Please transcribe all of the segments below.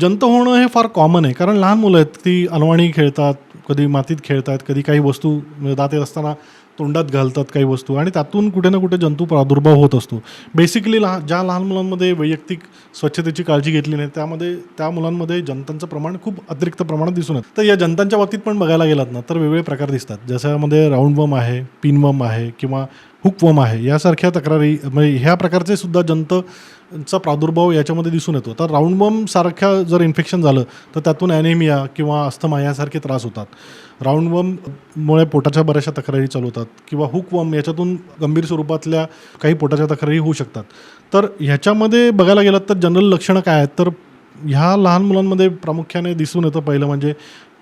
जंत होणं हे फार कॉमन आहे. कारण लहान मुलं आहेत ती अनवाणी खेळतात कधी मातीत खेळतात कधी काही वस्तू म्हणजे दात येत असताना तोंडात घालतात काही वस्तू आणि त्यातून कुठे ना कुठे जंतू प्रादुर्भाव होत असतो. बेसिकली लहान ज्या लहान मुलांमध्ये वैयक्तिक स्वच्छतेची काळजी घेतली नाही त्यामध्ये त्या मुलांमध्ये जंतांचं प्रमाण खूप अतिरिक्त प्रमाणात दिसून येतं. तर या जंतांच्या बाबतीत पण बघायला गेलात ना तर वेगवेगळे प्रकार दिसतात. ज्याच्यामध्ये राऊंड वम आहे पिनवम आहे किंवा हुकवम आहे. यासारख्या तक्रारी म्हणजे ह्या प्रकारचे सुद्धा जंत चा प्रादुर्भाव याच्यामध्ये दिसून येतो. तर राऊंडवम सारख्या जर इन्फेक्शन झालं तर त्यातून ॲनेमिया किंवा अस्थमा यासारखे त्रास होतात. राऊंडवममुळे पोटाच्या बऱ्याचशा तक्रारी चालू होतात किंवा हुकवम याच्यातून गंभीर स्वरूपातल्या काही पोटाच्या तक्रारी होऊ शकतात. तर ह्याच्यामध्ये बघायला गेलं तर जनरल लक्षणं काय आहेत? तर ह्या लहान मुलांमध्ये प्रामुख्याने दिसून येतं पहिलं म्हणजे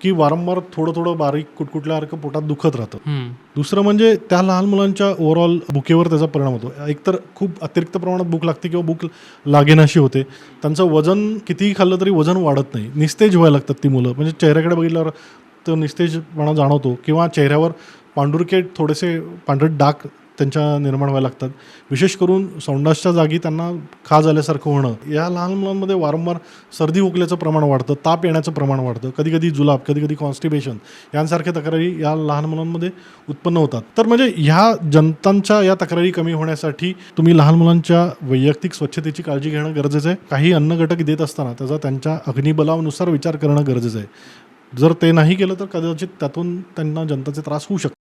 की वारंवार थोडं थोडं बारीक कुटकुटल्यासारखं पोटात दुखत राहतं. दुसरं म्हणजे त्या लहान मुलांच्या ओव्हरऑल भुकेवर त्याचा परिणाम होतो. एकतर खूप अतिरिक्त प्रमाणात भूक लागते किंवा भूक लागेनाशी होते. त्यांचं वजन कितीही खाल्लं तरी वजन वाढत नाही. निस्तेज व्हायला लागतात ती मुलं. म्हणजे चेहऱ्याकडे बघितल्यावर तो निस्तेजपणा जाणवतो किंवा चेहऱ्यावर पांढुरके थोडेसे पांढरट डाग त्यांच्या निर्माण व्हायला लागतात. विशेष करून सौंडासच्या जागी त्यांना खा झाल्यासारखं होणं. या लहान मुलांमध्ये वारंवार सर्दी खोकल्याचं प्रमाण वाढतं ताप येण्याचं प्रमाण वाढतं. कधी कधी जुलाब कधी कधी कॉन्स्टिबेशन यांसारख्या तक्रारी या लहान मुलांमध्ये उत्पन्न होतात. तर म्हणजे ह्या जनतांच्या या तक्रारी कमी होण्यासाठी तुम्ही लहान मुलांच्या वैयक्तिक स्वच्छतेची काळजी घेणं गरजेचं आहे. काही अन्न घटक देत असताना त्याचा त्यांच्या अग्निबलानुसार विचार करणं गरजेचं आहे. जर ते नाही केलं तर कदाचित त्यातून त्यांना जनताचे त्रास होऊ शकतात